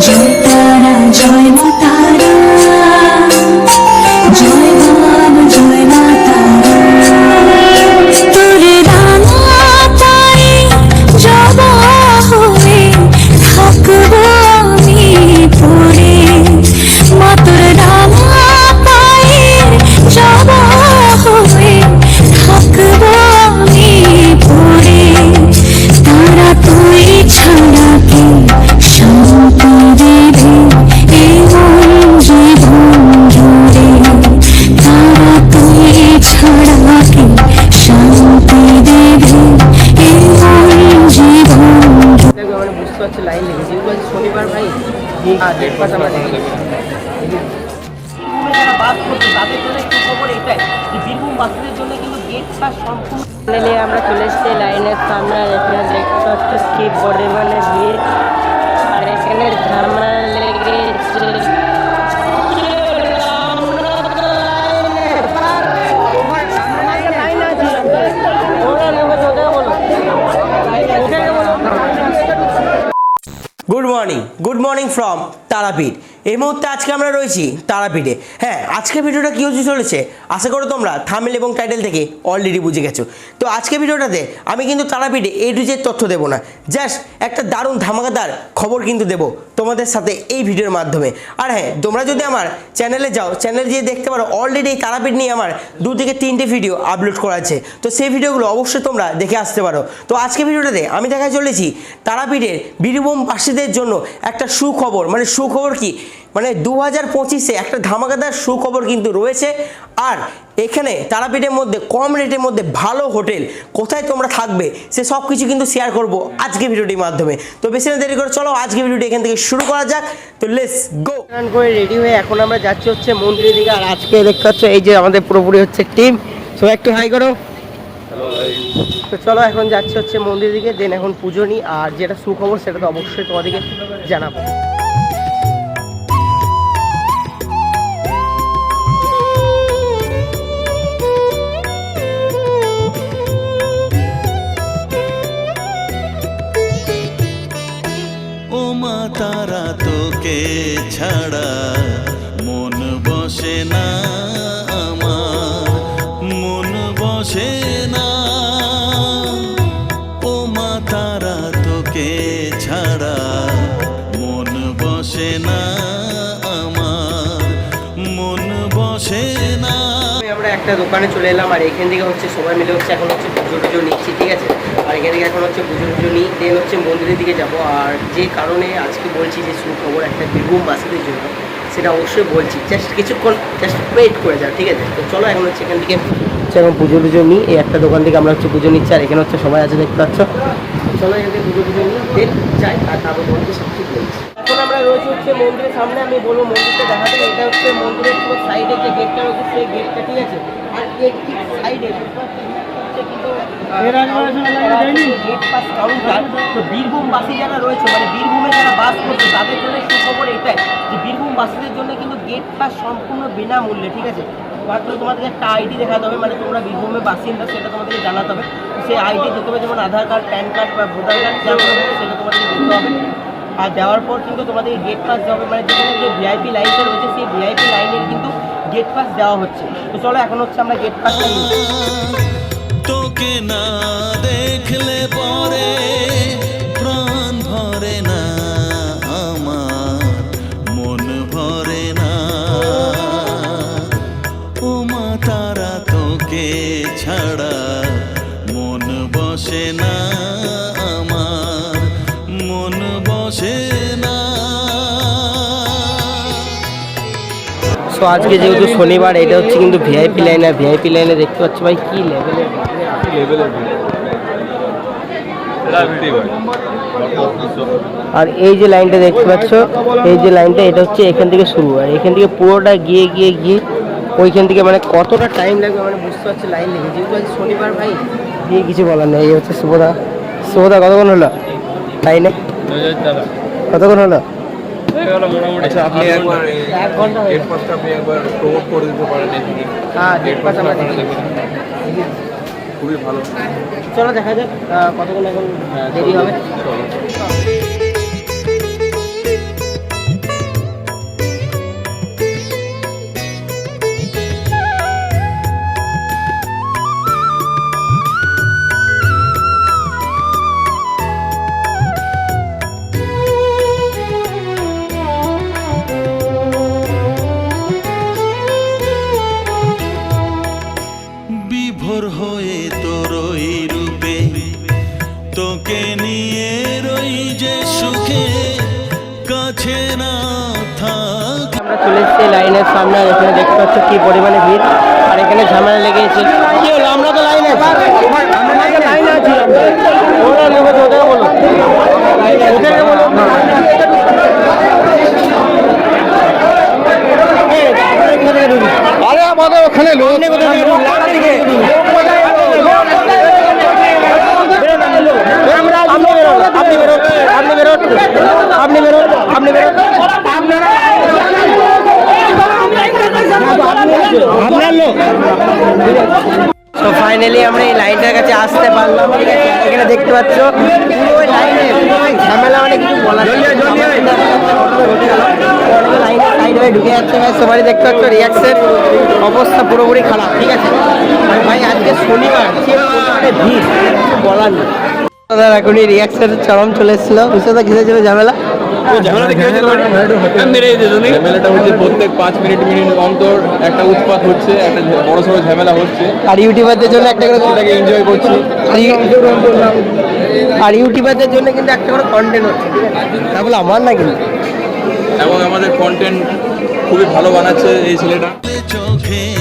জয় তারা জয় মা লাইন লেগে যেগুলো আজ শনিবার ভাই আর ডেট পাস আমরা দেখে যারা বাস করছে তাদের জন্য একটু খবর এটাই যে বীরভূম জন্য কিন্তু গেট পাস সম্পূর্ণ ফাইনালি আমরা চলে এসেছি লাইনের সামনে দেখতে পাচ্ছি স্কিপ বোর্ডের মানে ভিড়। ফ্রম তারাপীঠ এই মুহূর্তে আজকে আমরা রয়েছি তারাপীঠে। হ্যাঁ আজকের ভিডিওটা কী হচ্ছে চলেছে? আশা করো তোমরা থামেল এবং টাইটেল থেকে অলরেডি বুঝে গেছো। তো আজকে ভিডিওটাতে আমি কিন্তু তারাপীঠে এ টু জেড তথ্য দেবো না। জাস্ট একটা দারুণ ধামাকাদার খবর কিন্তু দেবো তোমাদের সাথে এই ভিডিওর মাধ্যমে। আর হ্যাঁ তোমরা যদি আমার চ্যানেলে যাও চ্যানেলে গিয়ে দেখতে পারো অলরেডি এই তারাপীঠ নিয়ে আমার দু থেকে তিনটে ভিডিও আপলোড করা আছে। তো সেই ভিডিওগুলো অবশ্যই তোমরা দেখে আসতে পারো। তো আজকে ভিডিওটাতে আমি দেখায় চলেছি তারাপীঠের বীরভূমবাসীদের জন্য একটা সুখবর। মানে সুখবর কি? মানে দু হাজার পঁচিশে একটা ধামাকাদার সুখবর কিন্তু রয়েছে। আর এখানে তারাপীঠের মধ্যে, কম রেটের মধ্যে ভালো হোটেল, কোথায় তোমরা থাকবে, সে সব কিছু কিন্তু শেয়ার করব আজকে ভিডিওটির মাধ্যমে। তো বেশি না দেরি করে চলো, আজকে ভিডিওটি এখান থেকে শুরু করা যাক। তো লেস গো করে রেডি হয়ে এখন আমরা যাচ্ছি হচ্ছে মন্দিরের দিকে, আর আজকে দেখতে পাচ্ছ এই যে আমাদের পুরোপুরি হচ্ছে টিম সো একটু হাই করো। তো চলো এখন যাচ্ছি হচ্ছে মন্দিরের দিকে দেন এখন পুজো নিই, আর যেটা সুখবর সেটা তো অবশ্যই তোমাদেরকে জানাব। দোকানে চলে এলাম, আর এখান থেকে হচ্ছে সবাই মিলে হচ্ছে এখন হচ্ছে পুজো টুজো নিচ্ছি, ঠিক আছে? আর এখান থেকে এখন হচ্ছে পুজো টুজো নিই দেন হচ্ছে মন্দিরের দিকে যাব। আর যে কারণে আজকে বলছি যে সুখবর একটা বীরভূম বাসীদের জন্য, সেটা অবশ্যই বলছি। জাস্ট কিছুক্ষণ জাস্ট ওয়েট করে যাও, ঠিক আছে? তো চলো এখন হচ্ছে এখান থেকে হচ্ছে এখন পুজো টুজো নিই, এই একটা দোকান থেকে আমরা হচ্ছে পুজো নিচ্ছি, আর এখানে হচ্ছে সবাই আছে, দেখতে পাচ্ছ? চলো এখান থেকে পুজো টুজো নিই দেন যাই, আর তারপর তোমাকে সব ঠিক বলছি এখন আমরা রয়েছে হচ্ছে মন্দিরের সামনে আমি বলব মন্দিরটা দেখাতে এটা হচ্ছে মন্দিরের পুরো সাইডে যে গেটটা রয়েছে সেই গেটটা ঠিক আছে? আর এর ঠিক সাইডে বীরভূমবাসী যারা রয়েছে মানে বীরভূমে যারা বাস করছে তাদের জন্য সুখবর এটাই যে বীরভূমবাসীদের জন্য কিন্তু গেট পাস সম্পূর্ণ বিনামূল্যে ঠিক আছে? মাত্র তোমাদেরকে একটা আইডি দেখাতে হবে মানে তোমরা বীরভূমে বাসিন্দা সেটা তোমাদেরকে জানাতে হবে। সেই আইডি দিতে হবে যেমন আধার কার্ড প্যান কার্ড বা ভোটার কার্ড হবে সেটা তোমাদেরকে দিতে হবে। আর দেওয়ার পর কিন্তু তোমাদের গেট পাস দেওয়া মানে যেখানে যে ভিআইপি লাইনটা রয়েছে, সেই ভিআইপি লাইনের কিন্তু গেট পাস দেওয়া হচ্ছে। তো চলো, এখন হচ্ছে আমরা গেট পাস তোকে না দেখলে পরে মন বসে না। সো আজকে যেহেতু শনিবার, এটা হচ্ছে কিন্তু ভিআইপি লাইন আর ভিআইপি লাইনে দেখতে পাচ্ছি ভাই কি লেভেলের আর এই যে লাইনটা দেখতে পাচ্ছ, এই যে লাইনটা এটা হচ্ছে এখান থেকে শুরু। আর এখান থেকে পুরোটা গিয়ে গিয়ে গিয়ে ওইখান থেকে মানে কতটা টাইম লাগবে মানে বুঝতে পারছি লাইন লেগে যেহেতু আজ শনিবার ভাই, দিয়ে কিছু বলার নেই। এই হচ্ছে শুভদা শুভদা কতক্ষণ হলো? লাইনে কতক্ষণ হলো? আচ্ছা আপনি একবার এক ঘণ্টা এর আপনি একবার প্রমোট করে দিতে পারেন এদিকে হ্যাঁ গেট পাস আমরা আপনারা দেখুন। খুবই ভালো। চলো দেখা যাক কতক্ষণ এখন দেরি হবে। চলো। আমরা চলে এসেছি লাইনের সামনে আর এখানে দেখতে পাচ্ছ কি পরিমাণে ভিড়। আর এখানে ঝামেলা লেগেছে। কি হলো? আমরা তো লাইনে লাইনে আছি। ওরা নেবে তো ওদেরকে বলো। ওদেরকে বলো এই, আপনারা কোথা থেকে ঢুকবেন? আরে আমাদের ওখানে লোক আপনি কোথা থেকে ঢুকবেন? লাইন থেকে বেরোন, আপনি লোক। আপনি বেরোন, আপনি বেরোন, আপনি বেরোন, আপনি বেরোন, আপনি বেরোন। আপনার লোক তো ফাইনালি আমরা এই লাইনটার কাছে আসতে পারলাম। এখানে দেখতে পাচ্ছ পুরো ওই লাইনে পুরো ঝামেলা মানে কিছু বলা লাইনে সাইড হয়ে ঢুকে যাচ্ছে ভাই সবারই দেখতে পাচ্ছ রিয়াকশন অবস্থা পুরোপুরি খারাপ ঠিক আছে? আর ভাই আজকে শনিবার ভিড় বলার নেই। দাদা এখনই রিয়াকশন চরম চলে এসেছিল। বুঝতে তো কিসের ছিল ঝামেলা। ঝামেলাটা হচ্ছে প্রত্যেক পাঁচ মিনিট মিনিট অন্তর একটা উৎপাত হচ্ছে একটা বড় সড়ো ঝামেলা হচ্ছে। আর ইউটিউবারদের জন্য একটা করে সেটাকে এনজয় করছি। আর ইউ- আর ইউটিউবারদের জন্য কিন্তু একটা করে কন্টেন্ট হচ্ছে। আছে তাহলে আমার না কিন্তু। এবং আমাদের কন্টেন্ট খুবই ভালো বানাচ্ছে এই ছেলেটা। চোখে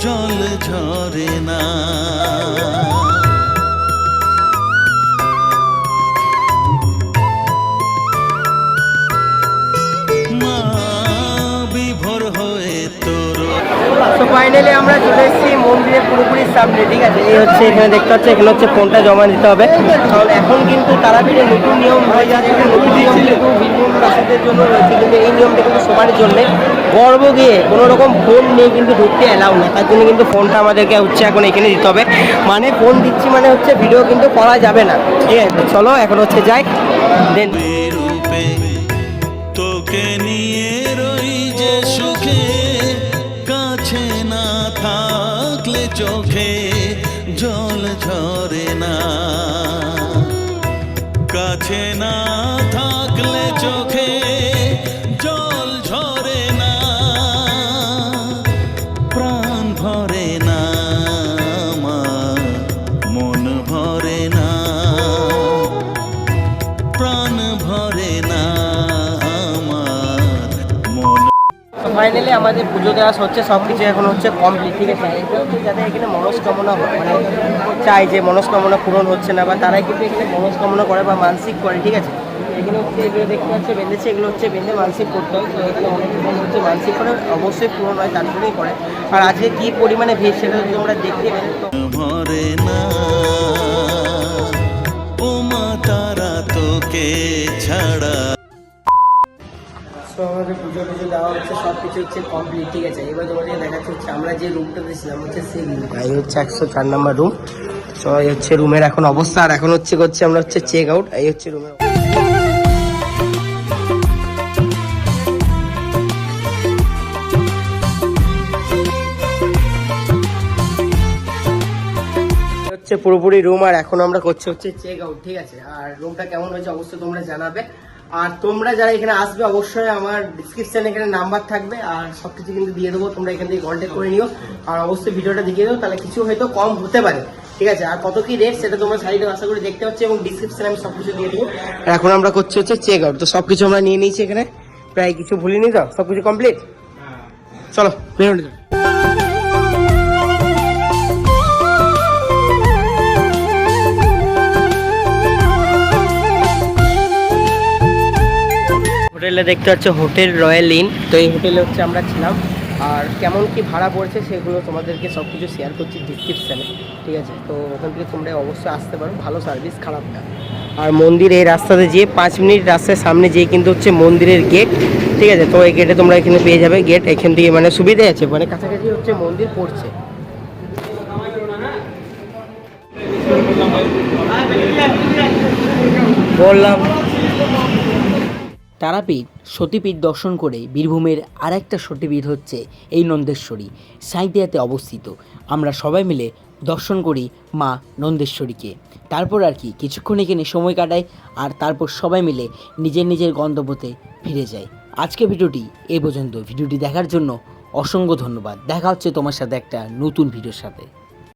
জল ঝরে না। ফাইনালি আমরা চলে এসেছি মন্দিরের পুরোপুরি সামনে, ঠিক আছে? এই হচ্ছে এখানে দেখতে পাচ্ছি, এখানে হচ্ছে ফোনটা জমা দিতে হবে। কারণ এখন কিন্তু তারাপীঠে নতুন নিয়ম হয়ে যাচ্ছে, নতুন নিয়ম কিন্তু রাশিদের জন্য রয়েছে, কিন্তু এই নিয়মটা কিন্তু সবার জন্যে গর্ব গিয়ে কোনো রকম ফোন নিয়ে কিন্তু ঢুকতে অ্যালাউ না তার জন্য কিন্তু ফোনটা আমাদেরকে হচ্ছে এখন এখানে দিতে হবে। মানে ফোন দিচ্ছি মানে হচ্ছে ভিডিও কিন্তু করা যাবে না। ঠিক আছে, চলো এখন হচ্ছে যাই দেন চোখে ফাইনালি আমাদের পুজো দেওয়া হচ্ছে সব কিছু এখন হচ্ছে কমপ্লিট ঠিক আছে? যাদের এখানে মনস্কামনা মানে চায় যে মনস্কামনা পূরণ হচ্ছে না, বা তারাই কিন্তু এখানে মনস্কামনা করে বা মানসিক করে, ঠিক আছে? এখানে হচ্ছে এগুলো দেখতে পাচ্ছে, বেঁধেছে, এগুলো হচ্ছে বেঁধে মানসিক করতে হয়, তো হচ্ছে মানসিক করে, অবশ্যই পূরণ হয় তার জন্যই করে। আর আজকে কী পরিমাণে ভিড় সেটা তোমরা দেখতে পেলে তো ও মা, তারা তোকে ছাড়া তো আমাদের পুজো টুজো দেওয়া হচ্ছে সব কিছু হচ্ছে কমপ্লিট ঠিক আছে? এবার তোমাদের দেখাচ্ছে হচ্ছে আমরা যে রুমটা ছিলাম হচ্ছে সেই রুমটা এই হচ্ছে একশো চার নাম্বার রুম তো এই হচ্ছে রুমের এখন অবস্থা, আর এখন হচ্ছে করছে আমরা হচ্ছে চেক আউট এই হচ্ছে রুমের হচ্ছে পুরোপুরি রুম আর এখন আমরা করছি হচ্ছে চেক আউট ঠিক আছে? আর রুমটা কেমন হয়েছে অবশ্যই তোমরা জানাবে। আর তোমরা যারা এখানে আসবে অবশ্যই আমার ডিসক্রিপশনে এখানে নাম্বার থাকবে আর সব কিছু কিন্তু দিয়ে দেবো তোমরা এখান থেকে কন্ট্যাক্ট করে নিও। আর অবশ্যই ভিডিওটা দেখিয়ে দেবো তাহলে কিছু হয়তো কম হতে পারে। ঠিক আছে আর কত কি রেট সেটা তোমরা সাইডে আশা করে দেখতে পাচ্ছ এবং ডিসক্রিপশনে আমি সব কিছু দিয়ে দেবো। আর এখন আমরা করছি হচ্ছে চেক আউট তো সব কিছু আমরা নিয়ে নিয়েছি এখানে। প্রায় কিছু ভুলিনি তো? সব কিছু কমপ্লিট চলো বেরোনে হোটেলে দেখতে পাচ্ছ হোটেল রয়্যাল ইন। তো এই হোটেলে হচ্ছে আমরা ছিলাম। আর কেমন কি ভাড়া পড়ছে সেগুলো তোমাদেরকে সব কিছু শেয়ার করছি ডিসক্রিপশানে ঠিক আছে? তো ওখান থেকে তোমরা অবশ্যই আসতে পারো। ভালো সার্ভিস খারাপ না। আর মন্দির এই রাস্তাতে যেয়ে পাঁচ মিনিট রাস্তার সামনে যেয়ে কিন্তু হচ্ছে মন্দিরের গেট ঠিক আছে? তো এই গেটে তোমরা এখানে পেয়ে যাবে গেট এখান থেকে মানে সুবিধা আছে মানে কাছাকাছি হচ্ছে মন্দির পড়ছে। বললাম তারাপীঠ সতীপীঠ দর্শন করে বীরভূমের আরেকটা সতীপীঠ হচ্ছে এই নন্দেশ্বরী সাঁইতিয়াতে অবস্থিত। আমরা সবাই মিলে দর্শন করি মা নন্দেশ্বরীকে। তারপর আর কি, কিছুক্ষণ এখানে সময় কাটাই আর তারপর সবাই মিলে নিজের নিজের গন্তব্যতে ফিরে যাই। আজকে ভিডিওটি এ পর্যন্ত। ভিডিওটি দেখার জন্য অসংখ্য ধন্যবাদ। দেখা হচ্ছে তোমার সাথে একটা নতুন ভিডিওর সাথে।